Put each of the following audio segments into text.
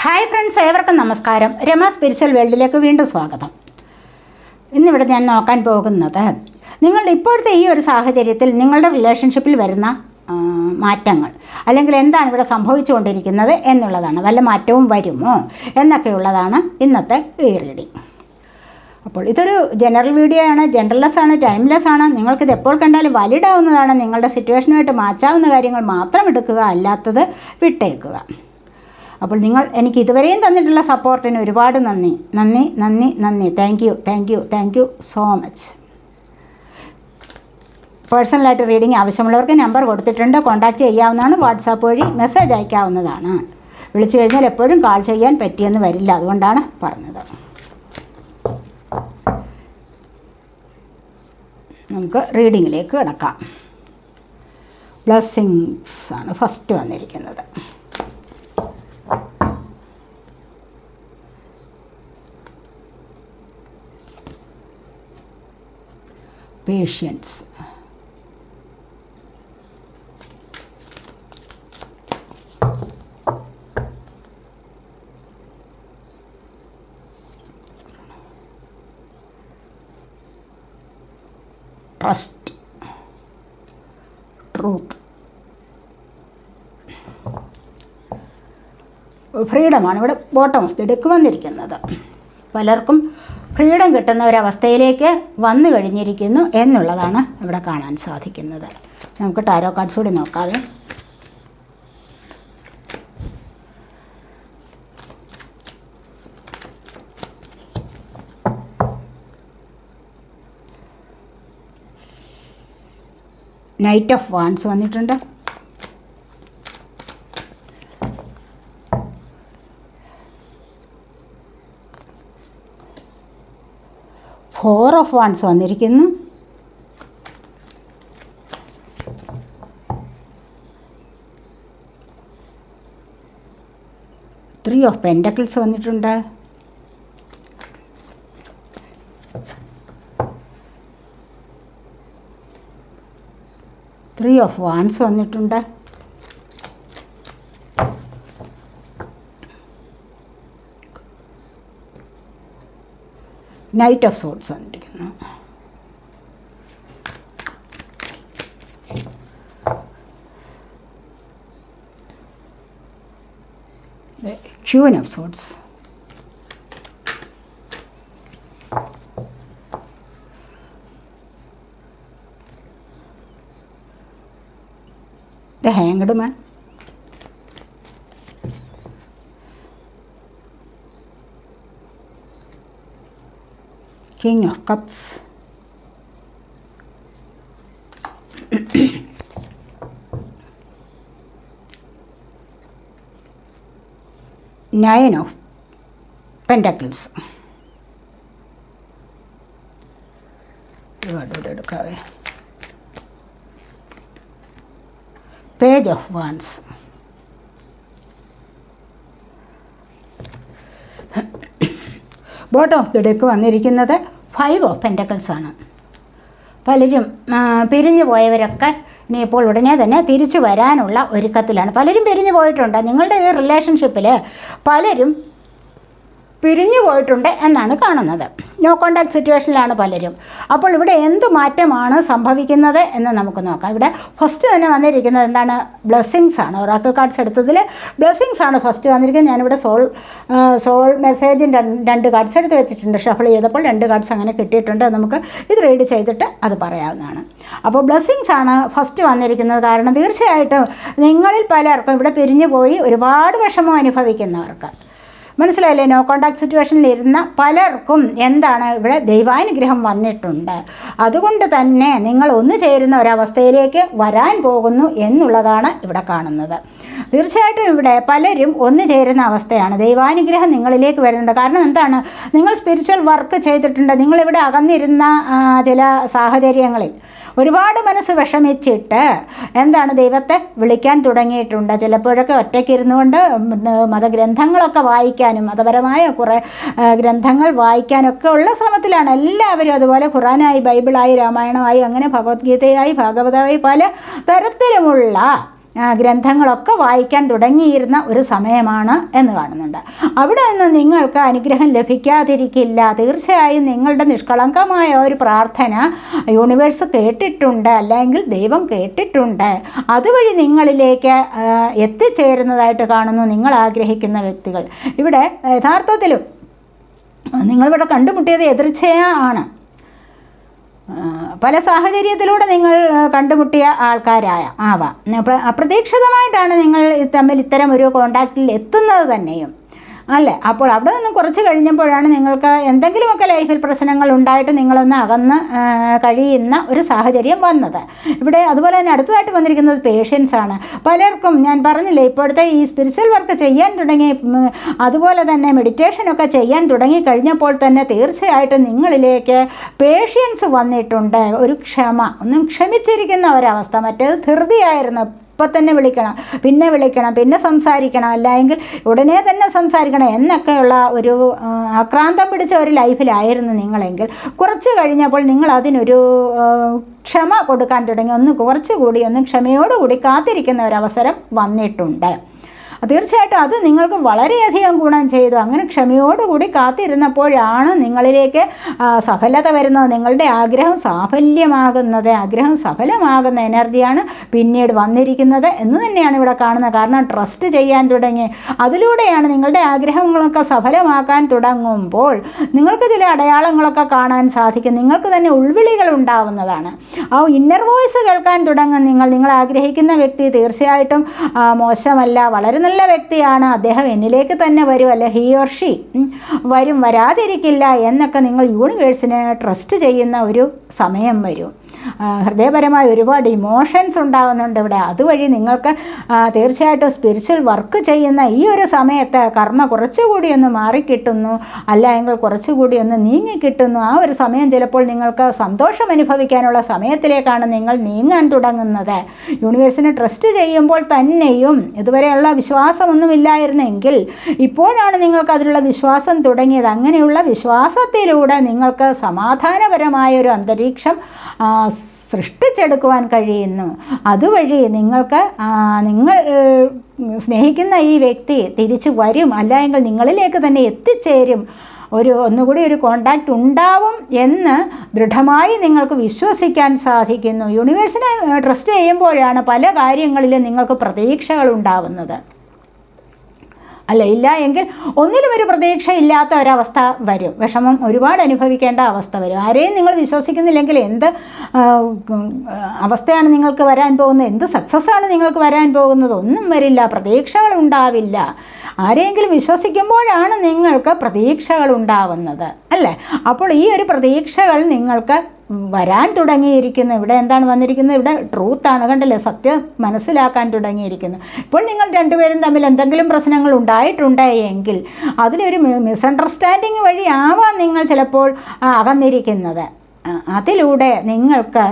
Hi friends ഏവർക്കും നമസ്കാരം. Rama spiritual വേൾഡിലേക്ക് വീണ്ടും സ്വാഗതം. ഇന്നിവിടെ ഞാൻ നോക്കാൻ പോകുന്നത് നിങ്ങളുടെ ഇപ്പോഴത്തെ ഈ ഒരു സാഹചര്യത്തിൽ നിങ്ങളുടെ റിലേഷൻഷിപ്പിൽ വരുന്ന മാറ്റങ്ങൾ അല്ലെങ്കിൽ എന്താണ് ഇവിടെ സംഭവിച്ചുകൊണ്ടിരിക്കുന്നത് എന്നുള്ളതാണ് വല്ല മാറ്റവും വരുമോ എന്നൊക്കെയുള്ളതാണ് ഇന്നത്തെ ഈ റീഡിങ് അപ്പോൾ ഇതൊരു ജനറൽ വീഡിയോ ആണ് ജനറൽലെസ് ആണ് ടൈംലെസ് ആണ്. നിങ്ങൾക്കിത് എപ്പോൾ കണ്ടാലും വാലിഡ് ആവുന്നതാണ്. നിങ്ങളുടെ സിറ്റുവേഷനുമായിട്ട് മാച്ചാവുന്ന കാര്യങ്ങൾ മാത്രം എടുക്കുക അല്ലാത്തത് വിട്ടേക്കുക. അപ്പോൾ നിങ്ങൾ എനിക്ക് ഇതുവരെയും തന്നിട്ടുള്ള സപ്പോർട്ടിന് ഒരുപാട് നന്ദി. നന്ദി നന്ദി നന്ദി. Thank you thank you thank you so much പേഴ്സണലായിട്ട് റീഡിംഗ് ആവശ്യമുള്ളവർക്ക് നമ്പർ കൊടുത്തിട്ടുണ്ട്. കോൺടാക്റ്റ് ചെയ്യാവുന്നതാണ്. വാട്സാപ്പ് വഴി മെസ്സേജ് അയക്കാവുന്നതാണ്. വിളിച്ചു കഴിഞ്ഞാൽ എപ്പോഴും കാൾ ചെയ്യാൻ പറ്റിയെന്ന് വരില്ല. അതുകൊണ്ടാണ് പറഞ്ഞത്. നമുക്ക് റീഡിങ്ങിലേക്ക് കിടക്കാം. ബ്ലെസ്സിങ്സ് ആണ് ഫസ്റ്റ് വന്നിരിക്കുന്നത്. പേഷ്യൻസ് ട്രസ്റ്റ് ട്രൂത്ത് ഫ്രീഡമാണ് ഇവിടെ ബോട്ടം ഡെക്ക് വന്നിരിക്കുന്നത്. പലർക്കും ഫ്രീഡം കിട്ടുന്ന ഒരവസ്ഥയിലേക്ക് വന്നു കഴിഞ്ഞിരിക്കുന്നു എന്നുള്ളതാണ് ഇവിടെ കാണാൻ സാധിക്കുന്നത്. നമുക്ക് ടാരോ കാർഡ്സ് കൂടി നോക്കാവേ നൈറ്റ് ഓഫ് വാൻസ് വന്നിട്ടുണ്ട്. ഫോർ ഓഫ് വൺസ് വന്നിരിക്കുന്നു. ത്രീ ഓഫ് പെൻഡക്കിൾസ് വന്നിട്ടുണ്ട്. ത്രീ ഓഫ് വാൻസ് വന്നിട്ടുണ്ട്. നൈറ്റ് ഓഫ് സോൾസ് വന്നിരിക്കുന്നു. Queen of swords the hanged man King of Cups. Nine of Pentacles. ഇവിടെ എടുക്കാവേ page of wands bottom of the deck വന്നിരിക്കുന്നത് five of pentacles ആണ്. പലരും പിരിഞ്ഞു പോയവരൊക്കെ ഇനിയിപ്പോൾ ഉടനെ തന്നെ തിരിച്ചു വരാനുള്ള ഒരുക്കത്തിലാണ്. പലരും പിരിഞ്ഞു പോയിട്ടുണ്ട്. നിങ്ങളുടെ ഈ റിലേഷൻഷിപ്പിൽ പലരും പിരിഞ്ഞു പോയിട്ടുണ്ട് എന്നാണ് കാണുന്നത്. നോ കോണ്ടാക്ട് സിറ്റുവേഷനിലാണ് പലരും. അപ്പോൾ ഇവിടെ എന്ത് മാറ്റമാണ് സംഭവിക്കുന്നത് എന്ന് നമുക്ക് നോക്കാം. ഇവിടെ ഫസ്റ്റ് തന്നെ വന്നിരിക്കുന്നത് എന്താണ്? ബ്ലെസ്സിങ്സ് ആണ്. ഒറാക്കിൾ കാർഡ്സ് എടുത്തതിൽ ബ്ലെസ്സിങ്സ് ആണ് ഫസ്റ്റ് വന്നിരിക്കുന്നത്. ഞാനിവിടെ സോൾ സോൾ മെസ്സേജ് രണ്ട് കാർഡ്സ് എടുത്ത് വെച്ചിട്ടുണ്ട്. ഷഫിൾ ചെയ്തപ്പോൾ രണ്ട് കാർഡ്സ് അങ്ങനെ കിട്ടിയിട്ടുണ്ട്. നമുക്ക് ഇത് റീഡ് ചെയ്തിട്ട് അത് പറയാവുന്നതാണ്. അപ്പോൾ ബ്ലെസ്സിങ്സ് ആണ് ഫസ്റ്റ് വന്നിരിക്കുന്നത്. കാരണം തീർച്ചയായിട്ടും നിങ്ങളിൽ പലർക്കും ഇവിടെ പിരിഞ്ഞു പോയി ഒരുപാട് വിഷമം അനുഭവിക്കുന്നവർക്ക്. മനസ്സിലായില്ലേ? നോ കോണ്ടാക്ട് സിറ്റുവേഷനിൽ ഇരുന്ന പലർക്കും എന്താണ് ഇവിടെ ദൈവാനുഗ്രഹം വന്നിട്ടുണ്ട്. അതുകൊണ്ട് തന്നെ നിങ്ങൾ ഒന്നു ചേരുന്ന ഒരവസ്ഥയിലേക്ക് വരാൻ പോകുന്നു എന്നുള്ളതാണ് ഇവിടെ കാണുന്നത്. തീർച്ചയായിട്ടും ഇവിടെ പലരും ഒന്നു ചേരുന്ന അവസ്ഥയാണ്. ദൈവാനുഗ്രഹം നിങ്ങളിലേക്ക് വരുന്നുണ്ട്. കാരണം എന്താണ്? നിങ്ങൾ സ്പിരിച്വൽ വർക്ക് ചെയ്തിട്ടുണ്ട്. നിങ്ങളിവിടെ അകന്നിരുന്ന ചില സാഹചര്യങ്ങളിൽ ഒരുപാട് മനസ്സ് വിഷമിച്ചിട്ട് എന്താണ്? ദൈവത്തെ വിളിക്കാൻ തുടങ്ങിയിട്ടുണ്ട്. ചിലപ്പോഴൊക്കെ ഒറ്റയ്ക്ക് ഇരുന്നുകൊണ്ട് മതഗ്രന്ഥങ്ങളൊക്കെ വായിക്കാനും മതപരമായ കുറേ ഗ്രന്ഥങ്ങൾ വായിക്കാനൊക്കെ ഉള്ള ശ്രമത്തിലാണ്. എല്ലാവരും അതുപോലെ ഖുറാനായി ബൈബിളായി രാമായണമായി അങ്ങനെ ഭഗവത്ഗീതയായി ഭാഗവതമായി പല തരത്തിലുമുള്ള ഗ്രന്ഥങ്ങളൊക്കെ വായിക്കാൻ തുടങ്ങിയിരുന്ന ഒരു സമയമാണ് എന്ന് കാണുന്നുണ്ട്. അവിടെ നിന്ന് നിങ്ങൾക്ക് അനുഗ്രഹം ലഭിക്കാതിരിക്കില്ല. തീർച്ചയായും നിങ്ങളുടെ നിഷ്കളങ്കമായ ഒരു പ്രാർത്ഥന യൂണിവേഴ്സ് കേട്ടിട്ടുണ്ട് അല്ലെങ്കിൽ ദൈവം കേട്ടിട്ടുണ്ട്. അതുവഴി നിങ്ങളിലേക്ക് എത്തിച്ചേരുന്നതായിട്ട് കാണുന്നു നിങ്ങൾ ആഗ്രഹിക്കുന്ന വ്യക്തികൾ. ഇവിടെ യഥാർത്ഥത്തിലും നിങ്ങളിവിടെ കണ്ടുമുട്ടിയത് എതിർച്ചയാണ് പല സാഹചര്യത്തിലൂടെ നിങ്ങൾ കണ്ടുമുട്ടിയ ആൾക്കാരായ ആവാം. അപ്ര- അപ്രതീക്ഷിതമായിട്ടാണ് നിങ്ങൾ തമ്മിൽ ഇത്തരം ഒരു കോണ്ടാക്റ്റിൽ എത്തുന്നത് തന്നെയും. അല്ലേ? അപ്പോൾ അവിടെ നിന്ന് കുറച്ച് കഴിഞ്ഞപ്പോഴാണ് നിങ്ങൾക്ക് എന്തെങ്കിലുമൊക്കെ ലൈഫിൽ പ്രശ്നങ്ങൾ ഉണ്ടായിട്ട് നിങ്ങളൊന്ന് അകന്ന് കഴിയുന്ന ഒരു സാഹചര്യം വന്നത്. ഇവിടെ അതുപോലെ തന്നെ അടുത്തതായിട്ട് വന്നിരിക്കുന്നത് പേഷ്യൻസ് ആണ്. പലർക്കും ഞാൻ പറഞ്ഞില്ലേ ഇപ്പോഴത്തെ ഈ സ്പിരിച്വൽ വർക്ക് ചെയ്യാൻ തുടങ്ങി അതുപോലെ തന്നെ മെഡിറ്റേഷനൊക്കെ ചെയ്യാൻ തുടങ്ങി കഴിഞ്ഞപ്പോൾ തന്നെ തീർച്ചയായിട്ടും നിങ്ങളിലേക്ക് പേഷ്യൻസ് വന്നിട്ടുണ്ട്. ഒരു ക്ഷമ ഒന്നും ക്ഷമിച്ചിരിക്കുന്ന ഒരവസ്ഥ. മറ്റേത് ധൃതിയായിരുന്നു. ഇപ്പം തന്നെ വിളിക്കണം പിന്നെ വിളിക്കണം പിന്നെ സംസാരിക്കണം അല്ലെങ്കിൽ ഉടനെ തന്നെ സംസാരിക്കണം എന്നൊക്കെയുള്ള ഒരു ആക്രാന്തം പിടിച്ച ഒരു ലൈഫിലായിരുന്നു നിങ്ങളെങ്കിൽ. കുറച്ച് കഴിഞ്ഞപ്പോൾ നിങ്ങൾ അതിനൊരു ക്ഷമ കൊടുക്കാൻ തുടങ്ങി. ഒന്ന് കുറച്ചുകൂടി ഒന്ന് ക്ഷമയോടുകൂടി കാത്തിരിക്കുന്ന ഒരവസരം വന്നിട്ടുണ്ട്. തീർച്ചയായിട്ടും അത് നിങ്ങൾക്ക് വളരെയധികം ഗുണം ചെയ്തു. അങ്ങനെ ക്ഷമയോടുകൂടി കാത്തിരുന്നപ്പോഴാണ് നിങ്ങളിലേക്ക് സഫലത വരുന്നത്. നിങ്ങളുടെ ആഗ്രഹം സാഫല്യമാകുന്നത്. ആഗ്രഹം സഫലമാകുന്ന എനർജിയാണ് പിന്നീട് വന്നിരിക്കുന്നത് എന്ന് തന്നെയാണ് ഇവിടെ കാണുന്നത്. കാരണം ട്രസ്റ്റ് ചെയ്യാൻ തുടങ്ങി. അതിലൂടെയാണ് നിങ്ങളുടെ ആഗ്രഹങ്ങളൊക്കെ സഫലമാക്കാൻ തുടങ്ങുമ്പോൾ നിങ്ങൾക്ക് ചില അടയാളങ്ങളൊക്കെ കാണാൻ സാധിക്കും. നിങ്ങൾക്ക് തന്നെ ഉൾവിളികൾ ഉണ്ടാവുന്നതാണ്. ആ ഇന്നർ വോയിസ് കേൾക്കാൻ തുടങ്ങും നിങ്ങൾ. നിങ്ങൾ ആഗ്രഹിക്കുന്ന വ്യക്തി തീർച്ചയായിട്ടും മോശമല്ല വളരെ നല്ല വ്യക്തിയാണ്. അദ്ദേഹം എന്നിലേക്ക് തന്നെ വരും. അല്ലെ ഹി ഓർ ഷീ വരും വരാതിരിക്കില്ല എന്നൊക്കെ നിങ്ങൾ യൂണിവേഴ്സിനെ ട്രസ്റ്റ് ചെയ്യുന്ന ഒരു സമയം വരും. ഹൃദയപരമായ ഒരുപാട് ഇമോഷൻസ് ഉണ്ടാകുന്നുണ്ട് ഇവിടെ. അതുവഴി നിങ്ങൾക്ക് തീർച്ചയായിട്ടും സ്പിരിച്വൽ വർക്ക് ചെയ്യുന്ന ഈ ഒരു സമയത്ത് കർമ്മ കുറച്ചുകൂടി ഒന്ന് മാറിക്കിട്ടുന്നു അല്ല എങ്കിൽ കുറച്ചുകൂടി ഒന്ന് നീങ്ങിക്കിട്ടുന്നു. ആ ഒരു സമയം ചിലപ്പോൾ നിങ്ങൾക്ക് സന്തോഷം അനുഭവിക്കാനുള്ള സമയത്തിലേക്കാണ് നിങ്ങൾ നീങ്ങാൻ തുടങ്ങുന്നത്. യൂണിവേഴ്സിനെ ട്രസ്റ്റ് ചെയ്യുമ്പോൾ തന്നെയും ഇതുവരെയുള്ള വിശ്വാസമൊന്നുമില്ലായിരുന്നെങ്കിൽ ഇപ്പോഴാണ് നിങ്ങൾക്ക് അതിലുള്ള വിശ്വാസം തുടങ്ങിയത്. അങ്ങനെയുള്ള വിശ്വാസത്തിലൂടെ നിങ്ങൾക്ക് സമാധാനപരമായ ഒരു അന്തരീക്ഷം സൃഷ്ടിച്ചെടുക്കുവാൻ കഴിയുന്നു. അതുവഴി നിങ്ങൾക്ക് നിങ്ങൾ സ്നേഹിക്കുന്ന ഈ വ്യക്തി തിരിച്ചു വരും. അല്ല എങ്കിൽ നിങ്ങളിലേക്ക് തന്നെ എത്തിച്ചേരും. ഒരു ഒന്നുകൂടി ഒരു കോണ്ടാക്റ്റ് ഉണ്ടാവും എന്ന് ദൃഢമായി നിങ്ങൾക്ക് വിശ്വസിക്കാൻ സാധിക്കുന്നു. യൂണിവേഴ്സിനെ ട്രസ്റ്റ് ചെയ്യുമ്പോഴാണ് പല കാര്യങ്ങളിലും നിങ്ങൾക്ക് പ്രതീക്ഷകൾ ഉണ്ടാവുന്നത്. അല്ല ഇല്ല എങ്കിൽ ഒന്നിലും ഒരു പ്രതീക്ഷ ഇല്ലാത്ത ഒരവസ്ഥ വരും. വിഷമം ഒരുപാട് അനുഭവിക്കേണ്ട അവസ്ഥ വരും. ആരെയും നിങ്ങൾ വിശ്വസിക്കുന്നില്ലെങ്കിൽ എന്ത് അവസ്ഥയാണ് നിങ്ങൾക്ക് വരാൻ പോകുന്നത്? എന്ത് സക്സസ്സാണ് നിങ്ങൾക്ക് വരാൻ പോകുന്നത്? ഒന്നും വരില്ല പ്രതീക്ഷകൾ ഉണ്ടാവില്ല. ആരെങ്കിലും വിശ്വസിക്കുമ്പോഴാണ് നിങ്ങൾക്ക് പ്രതീക്ഷകൾ ഉണ്ടാവുന്നത്. അല്ലേ? അപ്പോൾ ഈ ഒരു പ്രതീക്ഷകൾ നിങ്ങൾക്ക് വരാൻ തുടങ്ങിയിരിക്കുന്നു. ഇവിടെ എന്താണ് വന്നിരിക്കുന്നത്? ഇവിടെ ട്രൂത്താണ് കണ്ടല്ലേ? സത്യം മനസ്സിലാക്കാൻ തുടങ്ങിയിരിക്കുന്നു. ഇപ്പോൾ നിങ്ങൾ രണ്ടുപേരും തമ്മിൽ എന്തെങ്കിലും പ്രശ്നങ്ങൾ ഉണ്ടായിട്ടുണ്ടെങ്കിൽ അതിലൊരു മിസ്അണ്ടർസ്റ്റാൻഡിങ് വഴി ആവാം നിങ്ങൾ ചിലപ്പോൾ അകന്നിരിക്കുന്നത്. അതിലൂടെ നിങ്ങൾക്ക്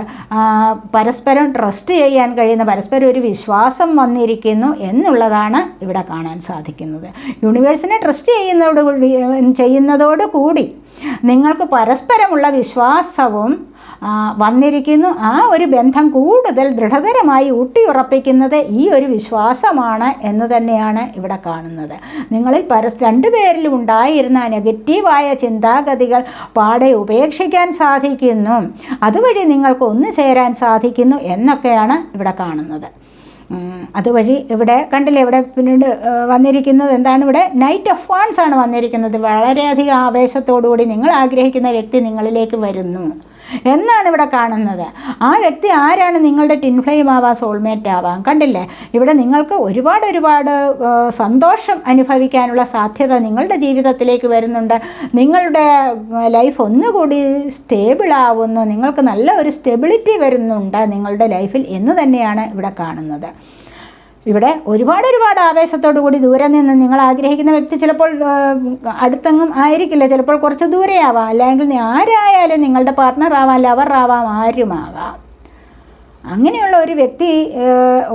പരസ്പരം ട്രസ്റ്റ് ചെയ്യാൻ കഴിയുന്ന പരസ്പരം ഒരു വിശ്വാസം വന്നിരിക്കുന്നു എന്നുള്ളതാണ് ഇവിടെ കാണാൻ സാധിക്കുന്നത്. യൂണിവേഴ്സിനെ ട്രസ്റ്റ് ചെയ്യുന്നതോടുകൂടി ചെയ്യുന്നതോടുകൂടി നിങ്ങൾക്ക് പരസ്പരമുള്ള വിശ്വാസവും വന്നിരിക്കുന്നു. ആ ഒരു ബന്ധം കൂടുതൽ ദൃഢതരമായി ഊട്ടിയുറപ്പിക്കുന്നത് ഈ ഒരു വിശ്വാസമാണ് എന്ന് തന്നെയാണ് ഇവിടെ കാണുന്നത്. നിങ്ങളിൽ പരസ് രണ്ടുപേരിലും ഉണ്ടായിരുന്ന നെഗറ്റീവായ ചിന്താഗതികൾ പാടെ ഉപേക്ഷിക്കാൻ സാധിക്കുന്നു. അതുവഴി നിങ്ങൾക്ക് ഒന്നു ചേരാൻ സാധിക്കുന്നു എന്നൊക്കെയാണ് ഇവിടെ കാണുന്നത്. അതുവഴി ഇവിടെ കണ്ടില്ലേ ഇവിടെ പിന്നീട് വന്നിരിക്കുന്നത് എന്താണ് ഇവിടെ? നൈറ്റ് ഓഫ് വാൺസ് ആണ് വന്നിരിക്കുന്നത്. വളരെയധികം ആവേശത്തോടുകൂടി നിങ്ങൾ ആഗ്രഹിക്കുന്ന വ്യക്തി നിങ്ങളിലേക്ക് വരുന്നു. എന്നാണ് ഇവിടെ കാണുന്നത്? ആ വ്യക്തി ആരാണ്? നിങ്ങളുടെ ടിൻ ഫ്ലെയിം ആവാം സോൾമേറ്റ് ആവാം. കണ്ടില്ലേ? ഇവിടെ നിങ്ങൾക്ക് ഒരുപാട് ഒരുപാട് സന്തോഷം അനുഭവിക്കാനുള്ള സാധ്യത നിങ്ങളുടെ ജീവിതത്തിലേക്ക് വരുന്നുണ്ട്. നിങ്ങളുടെ ലൈഫ് ഒന്നുകൂടി സ്റ്റേബിളാവുന്നു നിങ്ങൾക്ക് നല്ല ഒരു സ്റ്റെബിലിറ്റി വരുന്നുണ്ട് നിങ്ങളുടെ ലൈഫിൽ എന്ന് തന്നെയാണ് ഇവിടെ കാണുന്നത്. ഇവിടെ ഒരുപാട് ഒരുപാട് ആവേശത്തോടു കൂടി ദൂരെ നിന്ന് നിങ്ങൾ ആഗ്രഹിക്കുന്ന വ്യക്തി ചിലപ്പോൾ അടുത്തങ്ങും ആയിരിക്കില്ല. ചിലപ്പോൾ കുറച്ച് ദൂരെയാവാം. അല്ലെങ്കിൽ ആരായാലും നിങ്ങളുടെ പാർട്ട്ണർ ആവാം ലവർ ആവാം ആരുമാകാം. അങ്ങനെയുള്ള ഒരു വ്യക്തി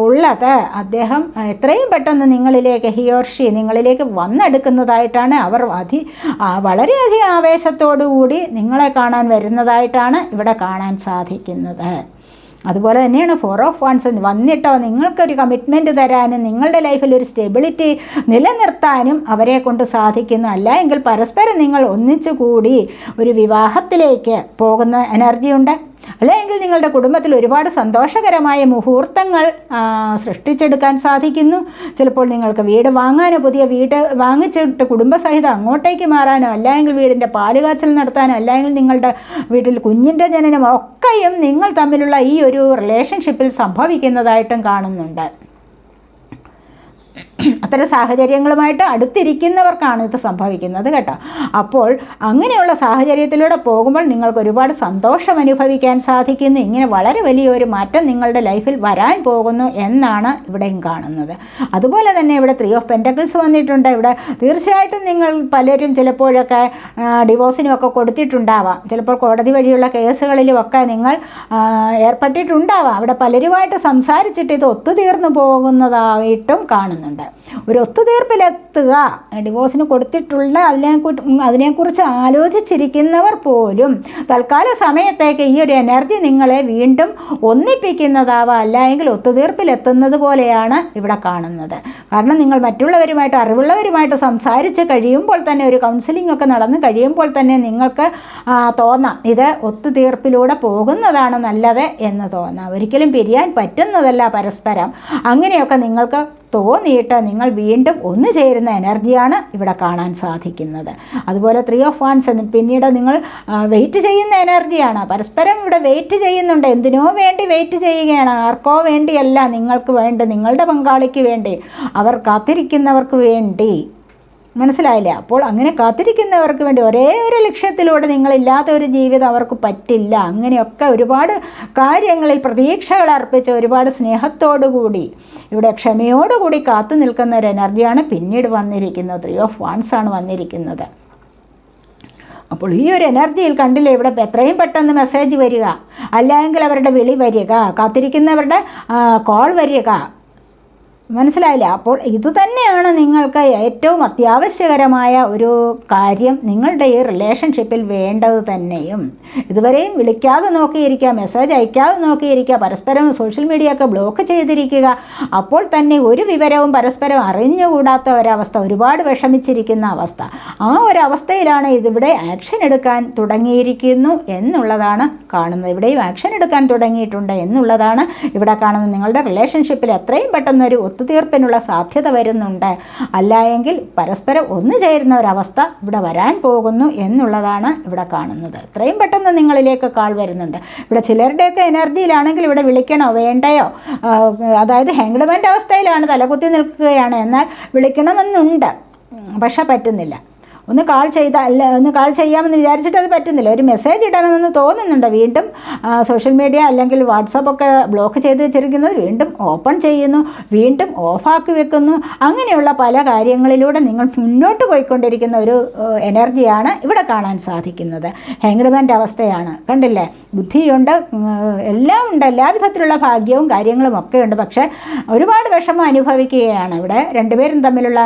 ഉള്ളത് അദ്ദേഹം എത്രയും പെട്ടെന്ന് നിങ്ങളിലേക്ക് ഹിയോർഷി നിങ്ങളിലേക്ക് വന്നെടുക്കുന്നതായിട്ടാണ് അവർ അധി വളരെയധികം ആവേശത്തോടു കൂടി നിങ്ങളെ കാണാൻ വരുന്നതായിട്ടാണ് ഇവിടെ കാണാൻ സാധിക്കുന്നത്. അതുപോലെ തന്നെയാണ് ഫോർ ഓഫ് വൺസ് വന്നിട്ടോ നിങ്ങൾക്കൊരു കമ്മിറ്റ്മെന്റ് തരാനും നിങ്ങളുടെ ലൈഫിൽ ഒരു സ്റ്റെബിലിറ്റി നിലനിർത്താനും അവരെ കൊണ്ട് സാധിക്കുന്നു. അല്ല എങ്കിൽ പരസ്പരം നിങ്ങൾ ഒന്നിച്ചു കൂടി ഒരു വിവാഹത്തിലേക്ക് പോകുന്ന എനർജി ഉണ്ട്. അല്ലെങ്കിൽ നിങ്ങളുടെ കുടുംബത്തിൽ ഒരുപാട് സന്തോഷകരമായ മുഹൂർത്തങ്ങൾ സൃഷ്ടിച്ചെടുക്കാൻ സാധിക്കുന്നു. ചിലപ്പോൾ നിങ്ങൾക്ക് വീട് വാങ്ങാനോ പുതിയ വീട് വാങ്ങിച്ചിട്ട് കുടുംബസഹിതം അങ്ങോട്ടേക്ക് മാറാനോ അല്ലെങ്കിൽ വീടിന്റെ പാലുകാച്ചൽ നടത്താനോ അല്ലെങ്കിൽ നിങ്ങളുടെ വീട്ടിൽ കുഞ്ഞിന്റെ ജനനം ഒക്കെയും നിങ്ങൾ തമ്മിലുള്ള ഈ ഒരു റിലേഷൻഷിപ്പിൽ സംഭവിക്കുന്നതായിട്ടും കാണുന്നുണ്ട്. അത്തരം സാഹചര്യങ്ങളുമായിട്ട് അടുത്തിരിക്കുന്നവർക്കാണ് ഇത് സംഭവിക്കുന്നത് കേട്ടോ. അപ്പോൾ അങ്ങനെയുള്ള സാഹചര്യത്തിലൂടെ പോകുമ്പോൾ നിങ്ങൾക്ക് ഒരുപാട് സന്തോഷം അനുഭവിക്കാൻ സാധിക്കുന്നു. ഇങ്ങനെ വളരെ വലിയൊരു മാറ്റം നിങ്ങളുടെ ലൈഫിൽ വരാൻ പോകുന്നു എന്നാണ് ഇവിടെയും കാണുന്നത്. അതുപോലെ തന്നെ ഇവിടെ ത്രീ ഓഫ് പെന്റക്കിൾസ് വന്നിട്ടുണ്ട്. ഇവിടെ തീർച്ചയായിട്ടും നിങ്ങൾ പലരും ചിലപ്പോഴൊക്കെ ഡിവോഴ്സിനുമൊക്കെ കൊടുത്തിട്ടുണ്ടാവാം. ചിലപ്പോൾ കോടതി വഴിയുള്ള കേസുകളിലുമൊക്കെ നിങ്ങൾ ഏർപ്പെട്ടിട്ടുണ്ടാവാം. അവിടെ പലരുമായിട്ട് സംസാരിച്ചിട്ട് ഇത് ഒത്തുതീർന്നു പോകുന്നതായിട്ടും കാണുന്നുണ്ട്. ഒരു ഒത്തുതീർപ്പിലെത്തുക. ഡിവോഴ്സിന് കൊടുത്തിട്ടുള്ള അതിനെ അതിനെക്കുറിച്ച് ആലോചിച്ചിരിക്കുന്നവർ പോലും തൽക്കാല സമയത്തേക്ക് ഈ ഒരു എനർജി നിങ്ങളെ വീണ്ടും ഒന്നിപ്പിക്കുന്നതാവാം. അല്ലെങ്കിൽ ഒത്തുതീർപ്പിലെത്തുന്നത് പോലെയാണ് ഇവിടെ കാണുന്നത്. കാരണം നിങ്ങൾ മറ്റുള്ളവരുമായിട്ട് അറിവുള്ളവരുമായിട്ട് സംസാരിച്ച് കഴിയുമ്പോൾ തന്നെ ഒരു കൗൺസിലിംഗ് ഒക്കെ നടന്ന് കഴിയുമ്പോൾ തന്നെ നിങ്ങൾക്ക് തോന്നാം. ഇത് ഒത്തുതീർപ്പിലൂടെ പോകുന്നതാണ് നല്ലത് എന്ന് തോന്നാം. ഒരിക്കലും പിരിയാൻ പറ്റുന്നതല്ല പരസ്പരം. അങ്ങനെയൊക്കെ നിങ്ങൾക്ക് തോന്നിയിട്ട് നിങ്ങൾ വീണ്ടും ഒന്ന് ചേരുന്ന എനർജിയാണ് ഇവിടെ കാണാൻ സാധിക്കുന്നത്. അതുപോലെ ത്രീ ഓഫ് എന്ന് പിന്നീട് നിങ്ങൾ വെയിറ്റ് ചെയ്യുന്ന എനർജിയാണ്. പരസ്പരം ഇവിടെ വെയിറ്റ് ചെയ്യുന്നുണ്ട്. എന്തിനോ വേണ്ടി വെയിറ്റ് ചെയ്യുകയാണ്. ആർക്കോ വേണ്ടിയല്ല നിങ്ങൾക്ക് വേണ്ടി നിങ്ങളുടെ പങ്കാളിക്ക് വേണ്ടി അവർ കാത്തിരിക്കുന്നവർക്ക് വേണ്ടി. മനസ്സിലായില്ലേ? അപ്പോൾ അങ്ങനെ കാത്തിരിക്കുന്നവർക്ക് വേണ്ടി ഒരേ ഒരു ലക്ഷ്യത്തിലൂടെ നിങ്ങളില്ലാത്ത ഒരു ജീവിതം അവർക്ക് പറ്റില്ല. അങ്ങനെയൊക്കെ ഒരുപാട് കാര്യങ്ങളിൽ പ്രതീക്ഷകൾ അർപ്പിച്ച് ഒരുപാട് സ്നേഹത്തോടുകൂടി ഇവിടെ ക്ഷമയോടുകൂടി കാത്തു നിൽക്കുന്ന ഒരു എനർജിയാണ് പിന്നീട് വന്നിരിക്കുന്നത്. ത്രീ ഓഫ് വൺസ് ആണ് വന്നിരിക്കുന്നത്. അപ്പോൾ ഈ ഒരു എനർജിയിൽ കണ്ടില്ലേ ഇവിടെ എത്രയും പെട്ടെന്ന് മെസ്സേജ് വരിക. അല്ലെങ്കിൽ അവരുടെ വിളി വരിക. കാത്തിരിക്കുന്നവരുടെ കോൾ വരിക. മനസ്സിലായില്ല? അപ്പോൾ ഇത് തന്നെയാണ് നിങ്ങൾക്ക് ഏറ്റവും അത്യാവശ്യകരമായ ഒരു കാര്യം നിങ്ങളുടെ ഈ റിലേഷൻഷിപ്പിൽ വേണ്ടത് തന്നെയും. ഇതുവരെയും വിളിക്കാതെ നോക്കിയിരിക്കുക മെസ്സേജ് അയക്കാതെ നോക്കിയിരിക്കുക പരസ്പരം സോഷ്യൽ മീഡിയ ഒക്കെ ബ്ലോക്ക് ചെയ്തിരിക്കുക. അപ്പോൾ തന്നെ ഒരു വിവരവും പരസ്പരം അറിഞ്ഞുകൂടാത്ത ഒരവസ്ഥ ഒരുപാട് വിഷമിച്ചിരിക്കുന്ന അവസ്ഥ. ആ ഒരവസ്ഥയിലാണ് ഇതിവിടെ ആക്ഷൻ എടുക്കാൻ തുടങ്ങിയിരിക്കുന്നു എന്നുള്ളതാണ് കാണുന്നത്. ഇവിടെയും ആക്ഷൻ എടുക്കാൻ തുടങ്ങിയിട്ടുണ്ട് എന്നുള്ളതാണ് ഇവിടെ കാണുന്നത്. നിങ്ങളുടെ റിലേഷൻഷിപ്പിൽ എത്രയും പെട്ടെന്ന് ഒരു ഒത്തുതീർപ്പിനുള്ള സാധ്യത വരുന്നുണ്ട്. അല്ല എങ്കിൽ പരസ്പരം ഒന്നു ചേരുന്ന ഒരവസ്ഥ ഇവിടെ വരാൻ പോകുന്നു എന്നുള്ളതാണ് ഇവിടെ കാണുന്നത്. എത്രയും പെട്ടെന്ന് നിങ്ങളിലേക്ക് കാൾ വരുന്നുണ്ട്. ഇവിടെ ചിലരുടെയൊക്കെ എനർജിയിലാണെങ്കിൽ ഇവിടെ വിളിക്കണോ വേണ്ടയോ? അതായത് ഹെങ്ഡ്മെന്റ് അവസ്ഥയിലാണ് തലകുത്തി നിൽക്കുകയാണ്. എന്നാൽ വിളിക്കണമെന്നുണ്ട്. പക്ഷെ പറ്റുന്നില്ല. ഒന്ന് കാൾ ചെയ്ത അല്ല ഒന്ന് കാൾ ചെയ്യാമെന്ന് വിചാരിച്ചിട്ട് അത് പറ്റുന്നില്ല. ഒരു മെസ്സേജ് ഇടണമെന്ന് തോന്നുന്നുണ്ട് വീണ്ടും. സോഷ്യൽ മീഡിയ അല്ലെങ്കിൽ വാട്സപ്പൊക്കെ ബ്ലോക്ക് ചെയ്ത് വെച്ചിരിക്കുന്നത് വീണ്ടും ഓപ്പൺ ചെയ്യുന്നു വീണ്ടും ഓഫാക്കി വെക്കുന്നു. അങ്ങനെയുള്ള പല കാര്യങ്ങളിലൂടെ നിങ്ങൾ മുന്നോട്ട് പോയിക്കൊണ്ടിരിക്കുന്ന ഒരു എനർജിയാണ് ഇവിടെ കാണാൻ സാധിക്കുന്നത്. ഹെങ്ഡ്മെന്റ് അവസ്ഥയാണ്. കണ്ടില്ലേ? ബുദ്ധിയുണ്ട് എല്ലാം ഉണ്ട്. എല്ലാവിധത്തിലുള്ള ഭാഗ്യവും കാര്യങ്ങളും ഒക്കെ ഉണ്ട്. പക്ഷേ ഒരുപാട് വിഷമം അനുഭവിക്കുകയാണ് ഇവിടെ. രണ്ടുപേരും തമ്മിലുള്ള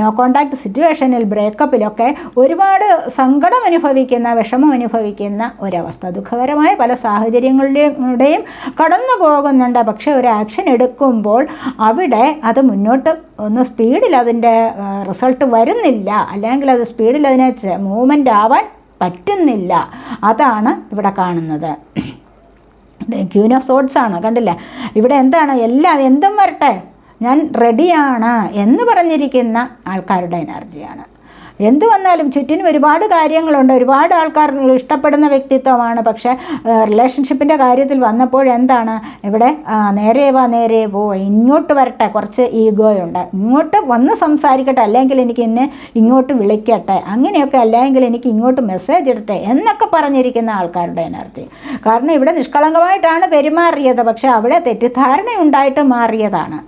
നോ കോണ്ടാക്ട് സിറ്റുവേഷനിൽ ബ്രേക്കപ്പിലൊക്കെ ഒരുപാട് സങ്കടം അനുഭവിക്കുന്ന വിഷമം അനുഭവിക്കുന്ന ഒരവസ്ഥ. ദുഃഖകരമായ പല സാഹചര്യങ്ങളുടെയും കടന്നു പോകുന്നുണ്ട്. പക്ഷേ ഒരു ആക്ഷൻ എടുക്കുമ്പോൾ അവിടെ അത് മുന്നോട്ട് ഒന്ന് സ്പീഡിൽ അതിന്റെ റിസൾട്ട് വരുന്നില്ല. അല്ലെങ്കിൽ അത് സ്പീഡിൽ അതിനെ മൂവ്മെന്റ് ആവാൻ പറ്റുന്നില്ല. അതാണ് ഇവിടെ കാണുന്നത്. ക്യൂൻ ഓഫ് സോഡ്സ് ആണ്. കണ്ടില്ലേ? ഇവിടെ എന്താണ്? എല്ലാം എന്തും വരട്ടെ. ഞാൻ റെഡിയാണ് എന്ന് പറഞ്ഞിരിക്കുന്ന ആൾക്കാരുടെ എനർജിയാണ് എന്ത് വന്നാലും ചുറ്റിനും ഒരുപാട് കാര്യങ്ങളുണ്ട്. ഒരുപാട് ആൾക്കാർ ഇഷ്ടപ്പെടുന്ന വ്യക്തിത്വമാണ്. പക്ഷേ റിലേഷൻഷിപ്പിന്റെ കാര്യത്തിൽ വന്നപ്പോൾ എന്താണ്? ഇവിടെ നേരെ വാ നേരെ പോ ഇങ്ങോട്ട് വരട്ടെ കുറച്ച് ഈഗോയുണ്ട് ഇങ്ങോട്ട് വന്ന് സംസാരിക്കട്ടെ അല്ലെങ്കിൽ എനിക്ക് എന്നെ ഇങ്ങോട്ട് വിളിക്കട്ടെ അങ്ങനെയൊക്കെ അല്ലെങ്കിൽ എനിക്ക് ഇങ്ങോട്ട് മെസ്സേജ് ഇടട്ടെ എന്നൊക്കെ പറഞ്ഞിരിക്കുന്ന ആൾക്കാരുടെ എനർജി കാരണം ഇവിടെ നിഷ്കളങ്കമായിട്ടാണ് പെരുമാറിയത്. പക്ഷേ അവിടെ തെറ്റിദ്ധാരണ ഉണ്ടായിട്ട് മാറിയതാണ്.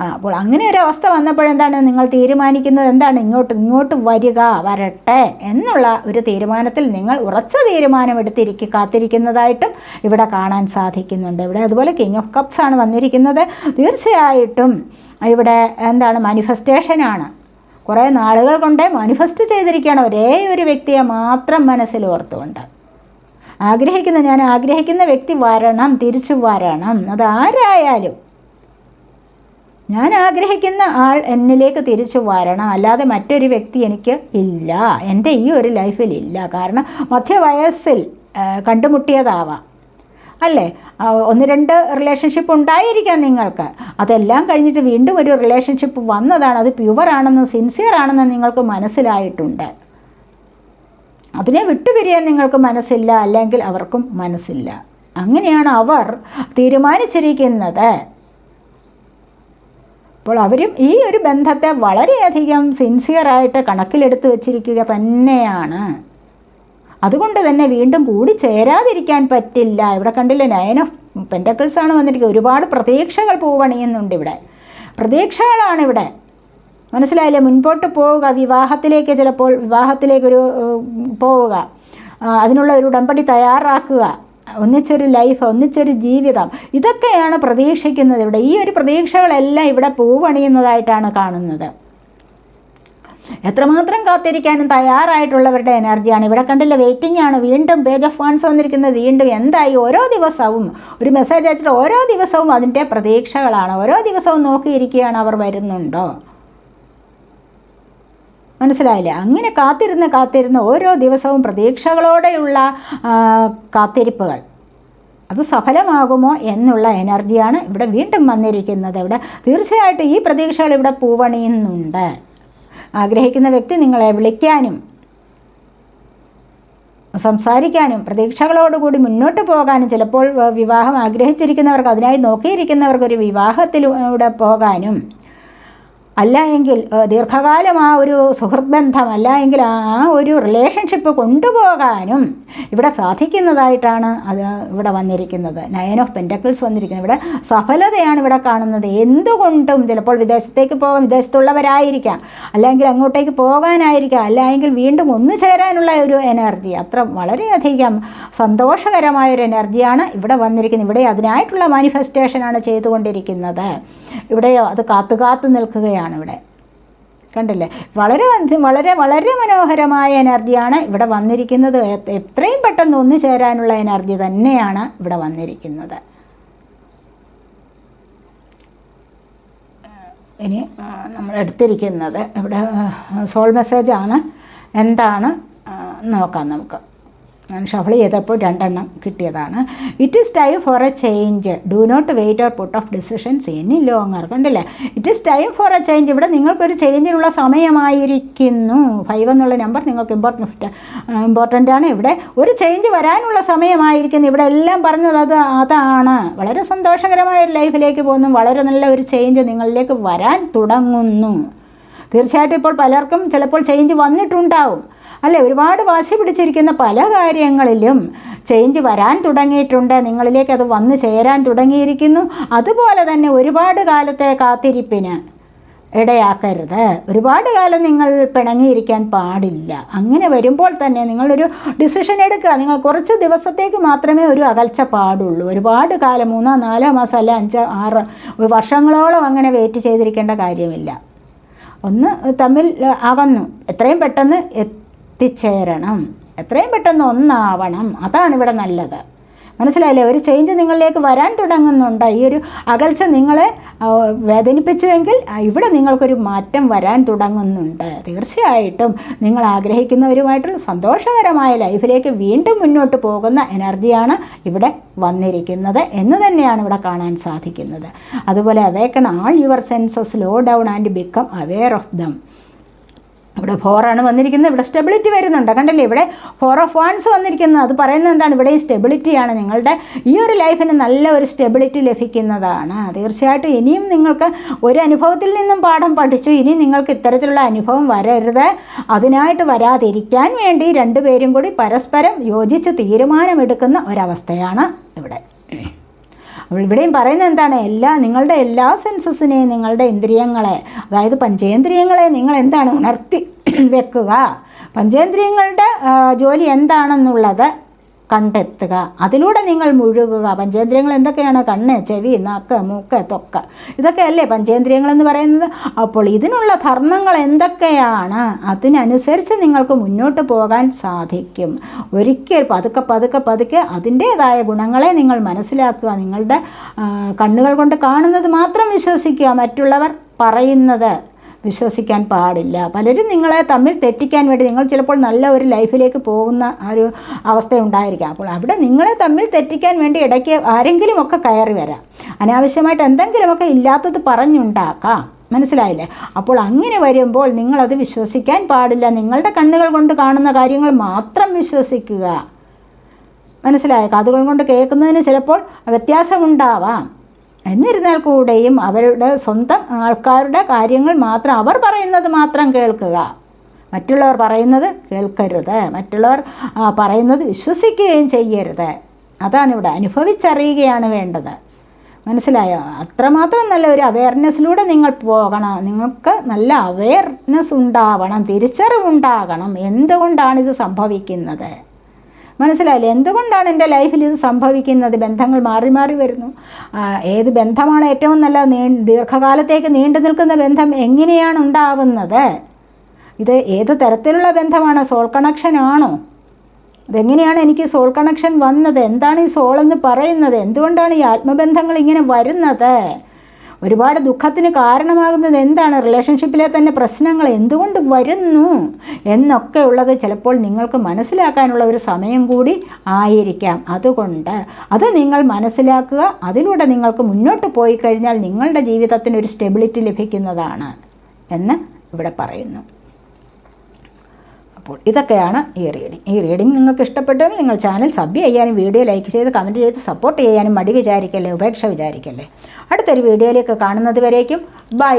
അപ്പോൾ അങ്ങനെ ഒരു അവസ്ഥ വന്നപ്പോഴെന്താണ് നിങ്ങൾ തീരുമാനിക്കുന്നത്? എന്താണ് ഇങ്ങോട്ട് ഇങ്ങോട്ട് വരിക വരട്ടെ എന്നുള്ള ഒരു തീരുമാനത്തിൽ നിങ്ങൾ ഉറച്ച തീരുമാനമെടുത്തിരിക്കുക കാത്തിരിക്കുന്നതായിട്ടും ഇവിടെ കാണാൻ സാധിക്കുന്നുണ്ട്. ഇവിടെ അതുപോലെ കിങ് ഓഫ് കപ്സ് ആണ് വന്നിരിക്കുന്നത്. തീർച്ചയായിട്ടും ഇവിടെ എന്താണ് മാനിഫെസ്റ്റേഷനാണ് കുറേ നാളുകൾ കൊണ്ട് മാനിഫെസ്റ്റ് ചെയ്തിരിക്കുകയാണ്. ഒരേ ഒരു വ്യക്തിയെ മാത്രം മനസ്സിൽ ഓർത്തുകൊണ്ട്. ആഗ്രഹിക്കുന്ന ഞാൻ ആഗ്രഹിക്കുന്ന വ്യക്തി വരണം തിരിച്ചു വരണം. അതാരായാലും. ഞാൻ ആഗ്രഹിക്കുന്ന ആൾ എന്നിലേക്ക് തിരിച്ചു വരണം. അല്ലാതെ മറ്റൊരു വ്യക്തി എനിക്ക് ഇല്ല. എന്റെ ഈ ഒരു ലൈഫിൽ ഇല്ല. കാരണം മധ്യവയസ്സിൽ കണ്ടുമുട്ടിയതാവാം. അല്ലേ? ഒന്ന് രണ്ട് റിലേഷൻഷിപ്പ് ഉണ്ടായിരിക്കാം നിങ്ങൾക്ക്. അതെല്ലാം കഴിഞ്ഞിട്ട് വീണ്ടും ഒരു റിലേഷൻഷിപ്പ് വന്നതാണ്. അത് പ്യുവറാണെന്ന് സിൻസിയർ ആണെന്ന് നിങ്ങൾക്ക് മനസ്സിലായിട്ടുണ്ട്. അതിനെ വിട്ടുപിരിയാൻ നിങ്ങൾക്ക് മനസ്സില്ല. അല്ലെങ്കിൽ അവർക്കും മനസ്സില്ല. അങ്ങനെയാണ് അവർ തീരുമാനിച്ചിരിക്കുന്നത്. അപ്പോൾ അവരും ഈ ഒരു ബന്ധത്തെ വളരെയധികം സിൻസിയറായിട്ട് കണക്കിലെടുത്ത് വച്ചിരിക്കുക തന്നെയാണ്. അതുകൊണ്ട് തന്നെ വീണ്ടും കൂടി ചേരാതിരിക്കാൻ പറ്റില്ല. ഇവിടെ കണ്ടില്ല നയൻ ഓഫ് പെന്റക്കിൾസ് ആണ് വന്നിരിക്കുന്നത്. ഒരുപാട് പ്രതീക്ഷകൾ പൂവണിയുന്നുണ്ട് ഇവിടെ. പ്രതീക്ഷകളാണ് ഇവിടെ. മനസ്സിലായില്ലേ? മുൻപോട്ട് പോവുക വിവാഹത്തിലേക്ക് ചിലപ്പോൾ വിവാഹത്തിലേക്കൊരു പോവുക. അതിനുള്ള ഒരു ഉടമ്പടി തയ്യാറാക്കുക. ഒന്നിച്ചൊരു ലൈഫ് ഒന്നിച്ചൊരു ജീവിതം. ഇതൊക്കെയാണ് പ്രതീക്ഷിക്കുന്നത് ഇവിടെ. ഈ ഒരു പ്രതീക്ഷകളെല്ലാം ഇവിടെ പൂവണിയുന്നതായിട്ടാണ് കാണുന്നത്. എത്രമാത്രം കാത്തിരിക്കാനും തയ്യാറായിട്ടുള്ളവരുടെ എനർജിയാണ് ഇവിടെ കണ്ടില്ല വെയിറ്റിംഗ് ആണ്. വീണ്ടും പേജ് ഓഫ് ഫണ്ട്സ് വന്നിരിക്കുന്നത്. വീണ്ടും എന്തായി? ഓരോ ദിവസവും ഒരു മെസ്സേജ് അയച്ചിട്ട് ഓരോ ദിവസവും അതിന്റെ പ്രതീക്ഷകളാണ്. ഓരോ ദിവസവും നോക്കിയിരിക്കുകയാണ് അവർ വരുന്നുണ്ടോ? മനസ്സിലായില്ലേ? അങ്ങനെ കാത്തിരുന്ന് കാത്തിരുന്ന് ഓരോ ദിവസവും പ്രതീക്ഷകളോടെയുള്ള കാത്തിരിപ്പുകൾ. അത് സഫലമാകുമോ എന്നുള്ള എനർജിയാണ് ഇവിടെ വീണ്ടും വന്നിരിക്കുന്നത്. ഇവിടെ തീർച്ചയായിട്ടും ഈ പ്രതീക്ഷകൾ ഇവിടെ പൂവണിയുന്നുണ്ട്. ആഗ്രഹിക്കുന്ന വ്യക്തി നിങ്ങളെ വിളിക്കാനും സംസാരിക്കാനും പ്രതീക്ഷകളോടുകൂടി മുന്നോട്ട് പോകാനും ചിലപ്പോൾ വിവാഹം ആഗ്രഹിച്ചിരിക്കുന്നവർക്ക് അതിനായി നോക്കിയിരിക്കുന്നവർക്ക് ഒരു വിവാഹത്തിലൂടെ പോകാനും അല്ല എങ്കിൽ ദീർഘകാലം ആ ഒരു സുഹൃത്ത് ബന്ധം അല്ല എങ്കിൽ ആ ഒരു റിലേഷൻഷിപ്പ് കൊണ്ടുപോകാനും ഇവിടെ സാധിക്കുന്നതായിട്ടാണ് അത് ഇവിടെ വന്നിരിക്കുന്നത്. നയൻ ഓഫ് പെന്റക്കിൾസ് വന്നിരിക്കുന്നത്. ഇവിടെ സഫലതയാണ് ഇവിടെ കാണുന്നത്. എന്തുകൊണ്ടും ചിലപ്പോൾ വിദേശത്തേക്ക് പോകാൻ വിദേശത്തുള്ളവരായിരിക്കാം. അല്ലെങ്കിൽ അങ്ങോട്ടേക്ക് പോകാനായിരിക്കാം. അല്ലെങ്കിൽ വീണ്ടും ഒന്നു ചേരാനുള്ള ഒരു എനർജി അത്ര വളരെയധികം സന്തോഷകരമായ ഒരു എനർജിയാണ് ഇവിടെ വന്നിരിക്കുന്നത്. ഇവിടെ അതിനായിട്ടുള്ള മാനിഫെസ്റ്റേഷനാണ് ചെയ്തുകൊണ്ടിരിക്കുന്നത്. ഇവിടെയോ അത് കാത്തു കാത്തു നിൽക്കുകയാണ്. ഇവിടെ കണ്ടില്ലേ? വളരെ വളരെ വളരെ മനോഹരമായ എനർജിയാണ് ഇവിടെ വന്നിരിക്കുന്നത്. എത്രയും പെട്ടെന്ന് ഒന്നു ചേരാനുള്ള എനർജി തന്നെയാണ് ഇവിടെ വന്നിരിക്കുന്നത്. ഇനി നമ്മൾ എടുത്തിരിക്കുന്നത് ഇവിടെ സോൾ മെസ്സേജാണ് എന്താണ്? നോക്കാം നമുക്ക്. ഷഫിൾ ചെയ്തപ്പോൾ രണ്ടെണ്ണം കിട്ടിയതാണ്. It is time for a change do not wait or put off decisions any longer കണ്ടില്ലേ? It is time for a change ഇവിടെ നിങ്ങൾക്കൊരു ചേഞ്ചിനുള്ള സമയമായിരിക്കുന്നു. ഫൈവ് എന്നുള്ള നമ്പർ നിങ്ങൾക്ക് ഇമ്പോർട്ടന്റ് ഇമ്പോർട്ടന്റ് ആണ്. ഇവിടെ ഒരു ചേഞ്ച് വരാനുള്ള സമയമായിരിക്കുന്നു. ഇവിടെ എല്ലാം പറഞ്ഞത് അത് അതാണ്. വളരെ സന്തോഷകരമായ ഒരു ലൈഫിലേക്ക് പോകുന്നു. വളരെ നല്ല ഒരു ചേഞ്ച് നിങ്ങളിലേക്ക് വരാൻ തുടങ്ങുന്നു. തീർച്ചയായിട്ടും ഇപ്പോൾ പലർക്കും ചിലപ്പോൾ ചേഞ്ച് വന്നിട്ടുണ്ടാവും. അല്ലേ? ഒരുപാട് വാശി പിടിച്ചിരിക്കുന്ന പല കാര്യങ്ങളിലും ചേഞ്ച് വരാൻ തുടങ്ങിയിട്ടുണ്ട്. നിങ്ങളിലേക്ക് അത് വന്നു ചേരാൻ തുടങ്ങിയിരിക്കുന്നു. അതുപോലെ തന്നെ ഒരുപാട് കാലത്തെ കാത്തിരിപ്പിന് ഇടയാക്കരുത്. ഒരുപാട് കാലം നിങ്ങൾ പിണങ്ങിയിരിക്കാൻ പാടില്ല. അങ്ങനെ വരുമ്പോൾ തന്നെ നിങ്ങളൊരു ഡിസിഷൻ എടുക്കുക. നിങ്ങൾ കുറച്ച് ദിവസത്തേക്ക് മാത്രമേ ഒരു അകൽച്ച പാടുള്ളൂ. ഒരുപാട് കാലം മൂന്നോ നാലോ മാസം അല്ല അഞ്ചോ ആറ് വർഷങ്ങളോളം അങ്ങനെ വെയിറ്റ് ചെയ്തിരിക്കേണ്ട കാര്യമില്ല. ഒന്ന് തമ്മിൽ അകന്നു എത്രയും പെട്ടെന്ന് എത്തിച്ചേരണം. എത്രയും പെട്ടെന്ന് ഒന്നാവണം. അതാണ് ഇവിടെ നല്ലത്. മനസ്സിലായില്ലേ? ഒരു ചേഞ്ച് നിങ്ങളിലേക്ക് വരാൻ തുടങ്ങുന്നുണ്ട്. ഈ ഒരു അകൽച്ച നിങ്ങളെ വേദനിപ്പിച്ചുവെങ്കിൽ ഇവിടെ നിങ്ങൾക്കൊരു മാറ്റം വരാൻ തുടങ്ങുന്നുണ്ട്. തീർച്ചയായിട്ടും നിങ്ങൾ ആഗ്രഹിക്കുന്നവരുമായിട്ടുള്ള സന്തോഷകരമായ ലൈഫിലേക്ക് വീണ്ടും മുന്നോട്ട് പോകുന്ന എനർജിയാണ് ഇവിടെ വന്നിരിക്കുന്നത് എന്ന് തന്നെയാണ് ഇവിടെ കാണാൻ സാധിക്കുന്നത്. അതുപോലെ awaken all your senses slow down and become aware of them ഇവിടെ ഫോറാണ് വന്നിരിക്കുന്നത്. ഇവിടെ സ്റ്റെബിലിറ്റി വരുന്നുണ്ട്. കണ്ടല്ലേ? ഇവിടെ ഫോർ ഓഫ് വൺസ് വന്നിരിക്കുന്നത്. അത് പറയുന്നത് എന്താണ്? ഇവിടെ സ്റ്റെബിലിറ്റിയാണ് നിങ്ങളുടെ ഈ ഒരു ലൈഫിന് നല്ല ഒരു സ്റ്റെബിലിറ്റി ലഭിക്കുന്നതാണ്. തീർച്ചയായിട്ടും ഇനിയും നിങ്ങൾക്ക് ഒരു അനുഭവത്തിൽ നിന്നും പാഠം പഠിച്ചു. ഇനി നിങ്ങൾക്ക് ഇത്തരത്തിലുള്ള അനുഭവം വരരുത്. അതിനായിട്ട് വരാതിരിക്കാൻ വേണ്ടി രണ്ടുപേരും കൂടി പരസ്പരം യോജിച്ച് തീരുമാനമെടുക്കുന്ന ഒരവസ്ഥയാണ് ഇവിടെ. അപ്പോൾ ഇവിടെയും പറയുന്നത് എന്താണ്? എല്ലാ നിങ്ങളുടെ എല്ലാ സെൻസസിനെയും നിങ്ങളുടെ ഇന്ദ്രിയങ്ങളെ അതായത് പഞ്ചേന്ദ്രിയങ്ങളെ നിങ്ങൾ എന്താണ്? ഉണർത്തി വെക്കുക. പഞ്ചേന്ദ്രിയങ്ങളുടെ ജോലി എന്താണെന്നുള്ളത് കണ്ടെത്തുക. അതിലൂടെ നിങ്ങൾ മുഴുകുക. പഞ്ചേന്ദ്രിയങ്ങൾ എന്തൊക്കെയാണ്? കണ്ണ് ചെവി നാക്ക് മൂക്ക് തൊക്ക. ഇതൊക്കെയല്ലേ പഞ്ചേന്ദ്രിയങ്ങൾ എന്ന് പറയുന്നത്? അപ്പോൾ ഇതിനുള്ള ധർമ്മങ്ങൾ എന്തൊക്കെയാണ്? അതിനനുസരിച്ച് നിങ്ങൾക്ക് മുന്നോട്ട് പോകാൻ സാധിക്കും. ഒരിക്കൽ പതുക്കെ പതുക്കെ പതുക്കെ അതിന്റേതായ ഗുണങ്ങളെ നിങ്ങൾ മനസ്സിലാക്കുക. നിങ്ങളുടെ കണ്ണുകൾ കൊണ്ട് കാണുന്നത് മാത്രം വിശ്വസിക്കുക. മറ്റുള്ളവർ പറയുന്നത് വിശ്വസിക്കാൻ പാടില്ല. പലരും നിങ്ങളെ തമ്മിൽ തെറ്റിക്കാൻ വേണ്ടി നിങ്ങൾ ചിലപ്പോൾ നല്ല ഒരു ലൈഫിലേക്ക് പോകുന്ന ഒരു അവസ്ഥ ഉണ്ടായിരിക്കാം അപ്പോൾ അവിടെ നിങ്ങളെ തമ്മിൽ തെറ്റിക്കാൻ വേണ്ടി ഇടയ്ക്ക് ആരെങ്കിലുമൊക്കെ കയറി വരാം. അനാവശ്യമായിട്ട് എന്തെങ്കിലുമൊക്കെ ഇല്ലാത്തത് പറഞ്ഞുണ്ടാക്കാം. മനസ്സിലായില്ലേ? അപ്പോൾ അങ്ങനെ വരുമ്പോൾ നിങ്ങളത് വിശ്വസിക്കാൻ പാടില്ല. നിങ്ങളുടെ കണ്ണുകൾ കൊണ്ട് കാണുന്ന കാര്യങ്ങൾ മാത്രം വിശ്വസിക്കുക. മനസ്സിലായ? കാതുകൾ കൊണ്ട് കേൾക്കുന്നതിന് ചിലപ്പോൾ വ്യത്യാസമുണ്ടാവാം. എന്നിരുന്നാൽ കൂടെയും അവരുടെ സ്വന്തം ആൾക്കാരുടെ കാര്യങ്ങൾ മാത്രം അവർ പറയുന്നത് മാത്രം കേൾക്കുക. മറ്റുള്ളവർ പറയുന്നത് കേൾക്കരുത്. മറ്റുള്ളവർ പറയുന്നത് വിശ്വസിക്കുകയും ചെയ്യരുത്. അതാണ് ഇവിടെ അനുഭവിച്ചറിയുകയാണ് വേണ്ടത്. മനസ്സിലായോ? അത്രമാത്രം നല്ല ഒരു അവയർനെസ്സിലൂടെ നിങ്ങൾ പോകണം. നിങ്ങൾക്ക് നല്ല അവയർനെസ് ഉണ്ടാവണം. തിരിച്ചറിവുണ്ടാകണം. എന്തുകൊണ്ടാണ് ഇത് സംഭവിക്കുന്നത്? മനസ്സിലായില്ലേ? എന്തുകൊണ്ടാണ് എന്റെ ലൈഫിൽ ഇത് സംഭവിക്കുന്നത്? ബന്ധങ്ങൾ മാറി മാറി വരുന്നു. ഏത് ബന്ധമാണ് ഏറ്റവും നല്ല നീ ദീർഘകാലത്തേക്ക് നീണ്ടു നിൽക്കുന്ന ബന്ധം എങ്ങനെയാണ് ഉണ്ടാവുന്നത്? ഇത് ഏത് തരത്തിലുള്ള ബന്ധമാണ്? സോൾ കണക്ഷൻ ആണോ? ഇതെങ്ങനെയാണ് എനിക്ക് സോൾ കണക്ഷൻ വന്നത്? എന്താണ് ഈ സോൾ എന്ന് പറയുന്നത്? എന്തുകൊണ്ടാണ് ഈ ആത്മബന്ധങ്ങൾ ഇങ്ങനെ വരുന്നത്? ഒരുപാട് ദുഃഖത്തിന് കാരണമാകുന്നത് എന്താണ്? റിലേഷൻഷിപ്പിലെ തന്നെ പ്രശ്നങ്ങൾ എന്തുകൊണ്ട് വരുന്നു? എന്നൊക്കെ ഉള്ളത് ചിലപ്പോൾ നിങ്ങൾക്ക് മനസ്സിലാക്കാനുള്ള ഒരു സമയം കൂടി ആയിരിക്കാം. അതുകൊണ്ട് അത് നിങ്ങൾ മനസ്സിലാക്കുക. അതിലൂടെ നിങ്ങൾക്ക് മുന്നോട്ട് പോയി കഴിഞ്ഞാൽ നിങ്ങളുടെ ജീവിതത്തിന് ഒരു സ്റ്റെബിലിറ്റി ലഭിക്കുന്നതാണ് എന്ന് ഇവിടെ പറയുന്നു. അപ്പോൾ ഇതൊക്കെയാണ് ഈ റീഡിങ് ഈ റീഡിങ് നിങ്ങൾക്ക് ഇഷ്ടപ്പെട്ടെങ്കിൽ നിങ്ങൾ ചാനൽ സബ് ചെയ്യാനും വീഡിയോ ലൈക്ക് ചെയ്ത് കമന്റ് ചെയ്ത് സപ്പോർട്ട് ചെയ്യാനും മടി വിചാരിക്കല്ലേ ഉപേക്ഷ വിചാരിക്കല്ലേ. അടുത്തൊരു വീഡിയോയിലേക്ക് കാണുന്നത് വരേക്കും. ബൈ